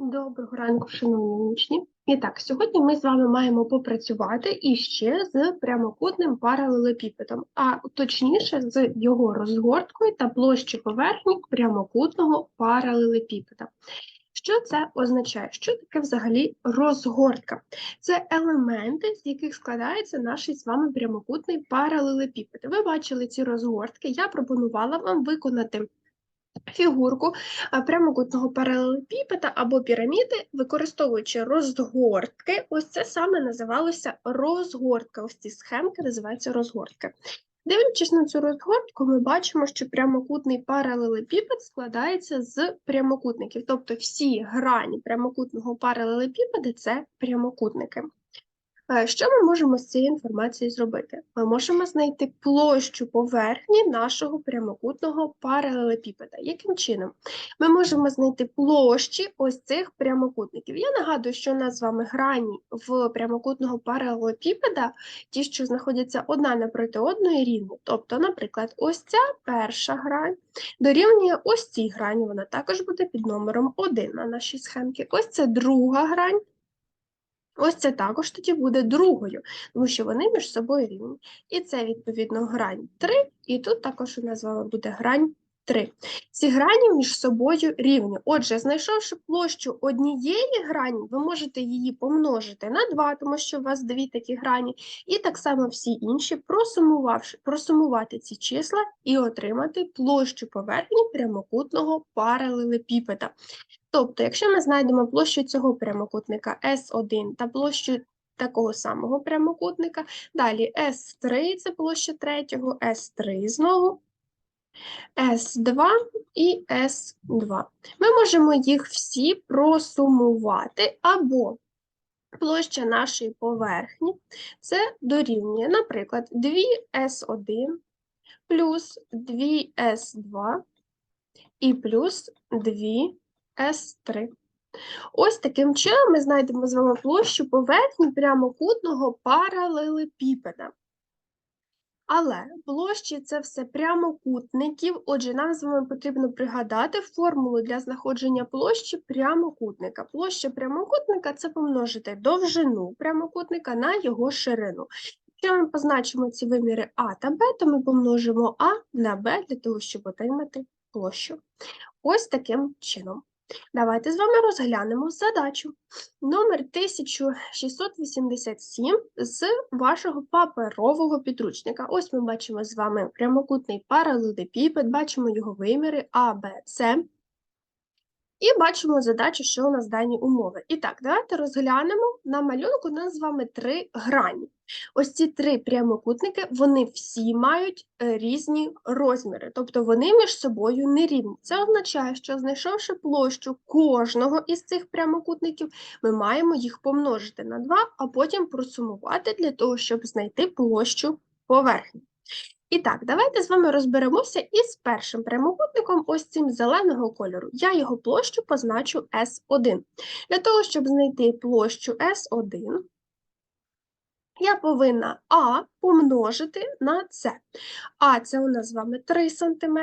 Доброго ранку, шановні учні. І так, сьогодні ми з вами маємо попрацювати іще з прямокутним паралелепіпедом, а точніше з його розгорткою та площі поверхні прямокутного паралелепіпеда. Що це означає? Що таке взагалі розгортка? Це елементи, з яких складається наш з вами прямокутний паралелепіпед. Ви бачили ці розгортки, я пропонувала вам виконати фігурку прямокутного паралелепіпеда або піраміди, використовуючи розгортки, ось це саме називалося розгортка. Ось ці схемки називаються розгортки. Дивлячись на цю розгортку, ми бачимо, що прямокутний паралелепіпед складається з прямокутників, тобто всі грані прямокутного паралелепіпеда – це прямокутники. Що ми можемо з цією інформацією зробити? Ми можемо знайти площу поверхні нашого прямокутного паралелепіпеда. Яким чином? Ми можемо знайти площі ось цих прямокутників. Я нагадую, що у нас з вами грані в прямокутного паралелепіпеда, ті, що знаходяться одна напроти одної рівні. Тобто, наприклад, ось ця перша грань дорівнює ось цій грані, вона також буде під номером 1 на нашій схемці. Ось це друга грань. Ось це також тоді буде другою, тому що вони між собою рівні. І це, відповідно, грань 3, і тут також у нас з вами буде грань 3. Ці грані між собою рівні. Отже, знайшовши площу однієї грані, ви можете її помножити на 2, тому що у вас дві такі грані, і так само всі інші, просумувавши, просумувати ці числа і отримати площу поверхні прямокутного паралелепіпеда. Тобто, якщо ми знайдемо площу цього прямокутника S1 та площу такого самого прямокутника, далі S3 це площа третього, S3 знову, S2 і S2. Ми можемо їх всі просумувати або площа нашої поверхні це дорівнює, наприклад, 2S1 плюс 2S2 і плюс 2 S3. Ось таким чином ми знайдемо з вами площу поверхні прямокутного паралелепіпеда. Але площі це все прямокутників, отже, нам з вами потрібно пригадати формулу для знаходження площі прямокутника. Площа прямокутника це помножити довжину прямокутника на його ширину. Якщо ми позначимо ці виміри А та Б, то ми помножимо А на Б для того, щоб отримати площу. Ось таким чином. Давайте з вами розглянемо задачу номер 1687 з вашого паперового підручника. Ось ми бачимо з вами прямокутний паралелепіпед, бачимо його виміри А, Б, С. І бачимо задачу, що у нас дані умови. І так, давайте розглянемо на малюнку у нас з вами три грані. Ось ці три прямокутники, вони всі мають е, різні розміри, тобто вони між собою не рівні. Це означає, що знайшовши площу кожного із цих прямокутників, ми маємо їх помножити на 2, а потім просумувати для того, щоб знайти площу поверхні. І так, давайте з вами розберемося із першим прямокутником, ось цим зеленого кольору. Я його площу позначу S1. Для того, щоб знайти площу S1, я повинна А помножити на С. А це у нас з вами 3 см.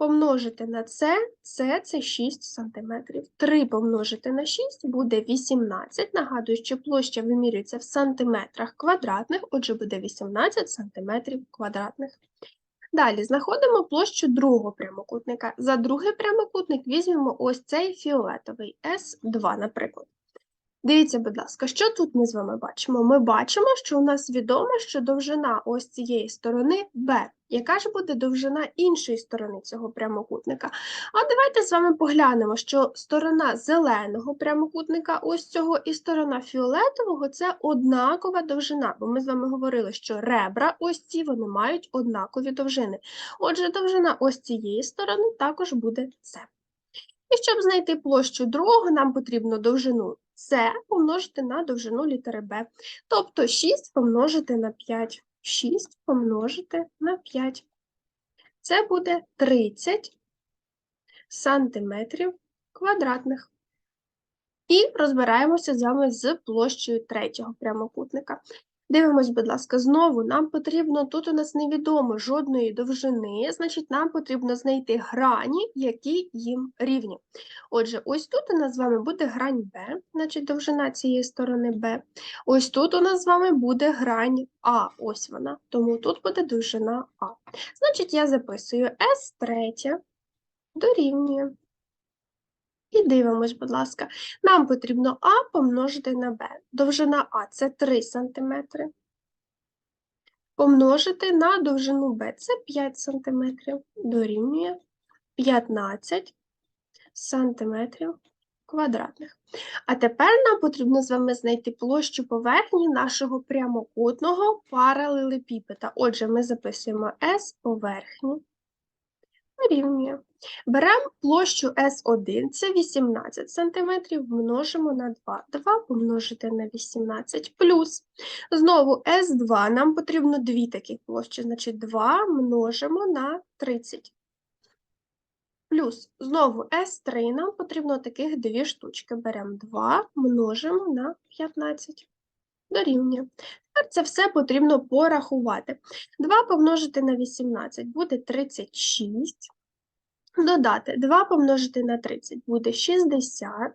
Помножити на С, С це 6 см. 3 помножити на 6 буде 18. Нагадую, що площа вимірюється в сантиметрах квадратних, отже, буде 18 сантиметрів квадратних. Далі знаходимо площу другого прямокутника. За другий прямокутник візьмемо ось цей фіолетовий S2, наприклад. Дивіться, будь ласка, що тут ми з вами бачимо? Ми бачимо, що у нас відомо, що довжина ось цієї сторони B. Яка ж буде довжина іншої сторони цього прямокутника? А давайте з вами поглянемо, що сторона зеленого прямокутника, ось цього, і сторона фіолетового це однакова довжина, бо ми з вами говорили, що ребра ось ці вони мають однакові довжини. Отже, довжина ось цієї сторони також буде це. І щоб знайти площу другого, нам потрібно довжину С помножити на довжину літери Б. Тобто 6 помножити на 5. 6 помножити на 5. Це буде 30 сантиметрів квадратних. І розбираємося з вами з площею третього прямокутника. Дивимось, будь ласка, знову нам потрібно, тут у нас невідомо жодної довжини, значить, нам потрібно знайти грані, які їм рівні. Отже, ось тут у нас з вами буде грань Б, значить довжина цієї сторони Б. Ось тут у нас з вами буде грань А, ось вона, тому тут буде довжина А. Значить, я записую С третя дорівнює. І дивимось, будь ласка, нам потрібно А помножити на Б. Довжина А це 3 см. Помножити на довжину Б це 5 см. Дорівнює 15 сантиметрів квадратних. А тепер нам потрібно з вами знайти площу поверхні нашого прямокутного паралелепіпеда. Отже, ми записуємо S поверхні дорівнює. Беремо площу S1, це 18 см, множимо на 2. 2 помножити на 18 плюс. Знову S2 нам потрібно дві таких площі, значить 2 множимо на 30. Плюс, знову S3 нам потрібно таких дві штучки. Беремо 2, множимо на 15. Дорівнює. Тепер це все потрібно порахувати. 2 помножити на 18 буде 36. Додати 2 помножити на 30 буде 60.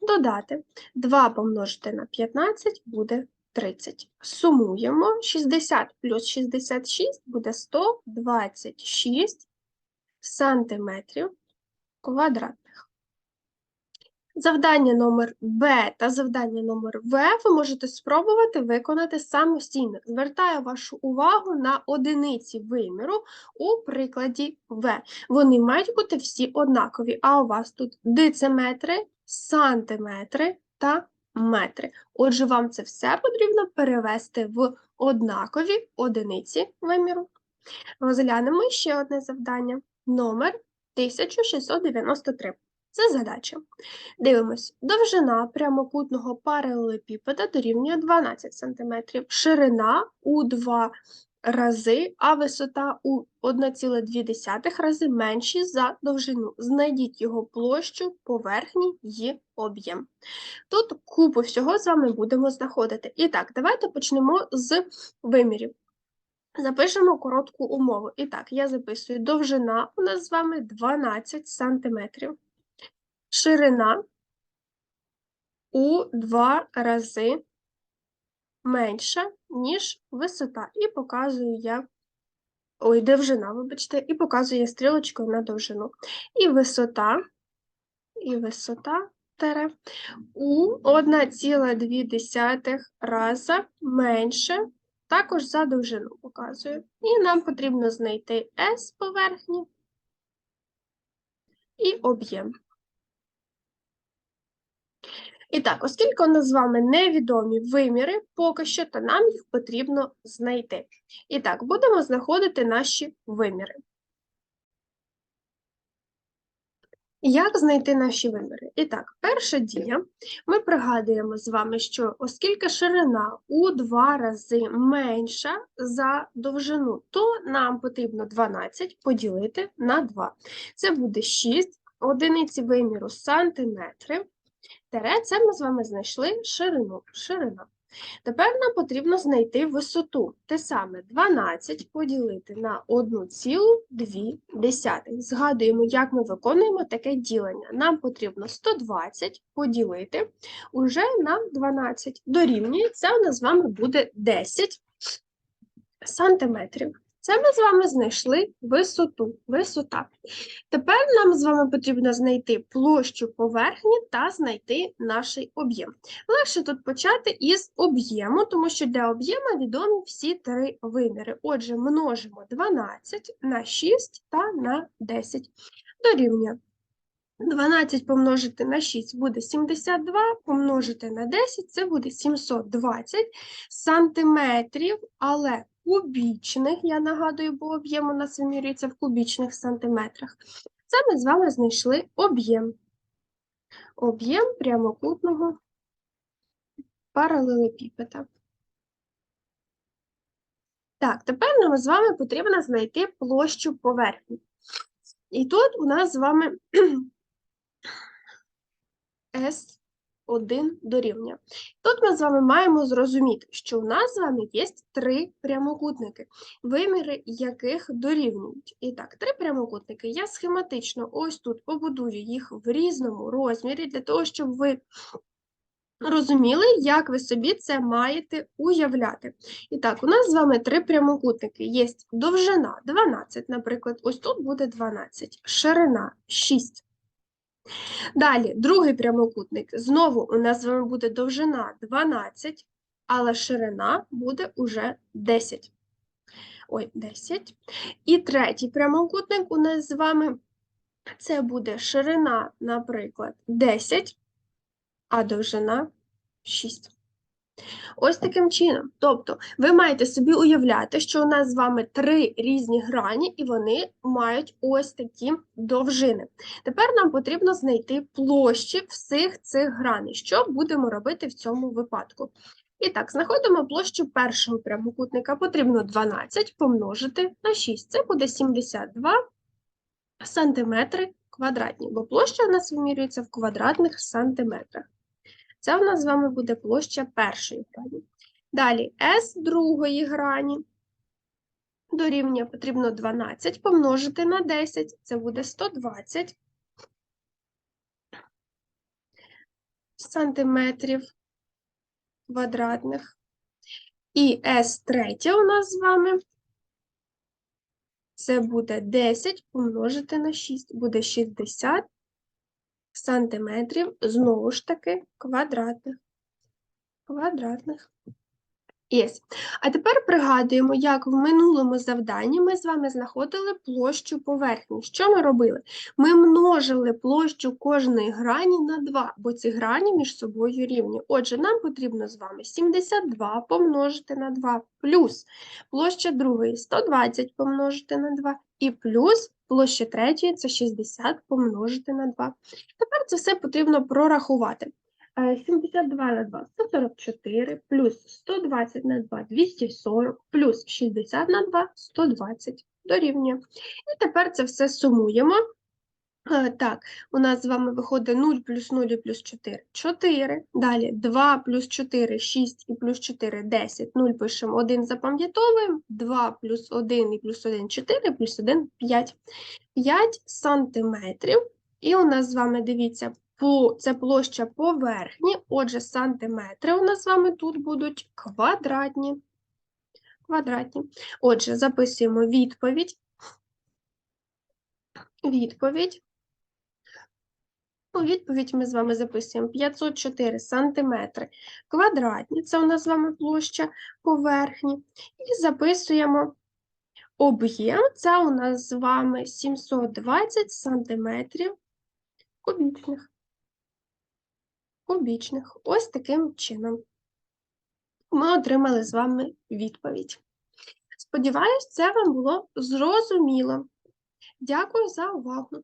Додати 2 помножити на 15 буде 30. Сумуємо 60 плюс 66 буде 126 сантиметрів квадратних. Завдання номер Б та завдання номер В ви можете спробувати виконати самостійно. Звертаю вашу увагу на одиниці виміру у прикладі В. Вони мають бути всі однакові, а у вас тут дециметри, сантиметри та метри. Отже, вам це все потрібно перевести в однакові одиниці виміру. Розглянемо ще одне завдання. Номер 1693. Це задача. Дивимось, довжина прямокутного паралелепіпеда дорівнює 12 см, ширина у 2 рази, а висота у 1,2 рази менші за довжину. Знайдіть його площу, поверхні і об'єм. Тут купу всього з вами будемо знаходити. І так, давайте почнемо з вимірів. Запишемо коротку умову. І так, я записую довжина у нас з вами 12 см. Ширина у 2 рази менша, ніж висота. І показую я, ой, довжина, вибачте, і показую я стрілочкою на довжину. І висота, і висота тере у 1,2 рази менше також за довжину показую. І нам потрібно знайти S поверхні і об'єм. І так, оскільки у нас з вами невідомі виміри поки що, то нам їх потрібно знайти. І так, будемо знаходити наші виміри. Як знайти наші виміри? І так, перша дія. Ми пригадуємо з вами, що оскільки ширина у два рази менша за довжину, то нам потрібно 12 поділити на 2. Це буде 6 одиниці виміру сантиметри. Тере, це ми з вами знайшли ширину. ширина. Тепер нам потрібно знайти висоту. Те саме 12 поділити на 1,2. Згадуємо, як ми виконуємо таке ділення. Нам потрібно 120 поділити уже на 12. Дорівнює, це у нас з вами буде 10 сантиметрів. Це ми з вами знайшли висоту. Висота. Тепер нам з вами потрібно знайти площу поверхні та знайти наш об'єм. Легше тут почати із об'єму, тому що для об'єму відомі всі три виміри. Отже, множимо 12 на 6 та на 10. Дорівнює. 12 помножити на 6 буде 72, помножити на 10 це буде 720 сантиметрів, але кубічних, я нагадую, бо об'єм у нас вимірюється в кубічних сантиметрах. Це ми з вами знайшли об'єм. Об'єм прямокутного паралелепіпеда. Так, тепер нам з вами потрібно знайти площу поверхні. І тут у нас з вами 1 дорівнює. Тут ми з вами маємо зрозуміти, що у нас з вами є три прямокутники, виміри яких дорівнюють. І так, три прямокутники. Я схематично ось тут побудую їх в різному розмірі, для того, щоб ви розуміли, як ви собі це маєте уявляти. І так, у нас з вами три прямокутники. Є довжина 12, наприклад, ось тут буде 12, ширина 6. Далі, другий прямокутник. Знову у нас з вами буде довжина 12, але ширина буде уже 10. Ой, 10. І третій прямокутник у нас з вами це буде ширина, наприклад, 10, а довжина 6. Ось таким чином. Тобто, ви маєте собі уявляти, що у нас з вами три різні грані, і вони мають ось такі довжини. Тепер нам потрібно знайти площі всіх цих граней. Що будемо робити в цьому випадку? І так, знаходимо площу першого прямокутника. Потрібно 12 помножити на 6. Це буде 72 сантиметри квадратні, бо площа у нас вимірюється в квадратних сантиметрах. Це у нас з вами буде площа першої грані. Далі S другої грані дорівнює потрібно 12 помножити на 10, це буде 120 сантиметрів квадратних. І S третя у нас з вами це буде 10 помножити на 6, буде 60 сантиметрів, знову ж таки, квадратних. Квадратних. Єс. А тепер пригадуємо, як в минулому завданні ми з вами знаходили площу поверхні. Що ми робили? Ми множили площу кожної грані на 2, бо ці грані між собою рівні. Отже, нам потрібно з вами 72 помножити на 2, плюс площа другої 120 помножити на 2, і плюс площа третьої це 60 помножити на 2. Тепер це все потрібно прорахувати. Е, 72 на 2 – 144, плюс 120 на 2 – 240, плюс 60 на 2 – 120 дорівнює. І тепер це все сумуємо. Е, Так, у нас з вами виходить 0 плюс 0 і плюс 4 – 4. Далі 2 плюс 4 – 6 і плюс 4 – 10. 0 пишемо, 1 запам'ятовуємо. 2 плюс 1 і плюс 1 – 4, плюс 1 – 5. 5 сантиметрів. І у нас з вами, дивіться, це площа поверхні, отже, сантиметри у нас з вами тут будуть квадратні. Квадратні. Отже, записуємо відповідь. Відповідь. У відповідь ми з вами записуємо 504 сантиметри квадратні, це у нас з вами площа поверхні. І записуємо об'єм, це у нас з вами 720 сантиметрів кубічних. Кубічних. Ось таким чином. Ми отримали з вами відповідь. Сподіваюсь, це вам було зрозуміло. Дякую за увагу.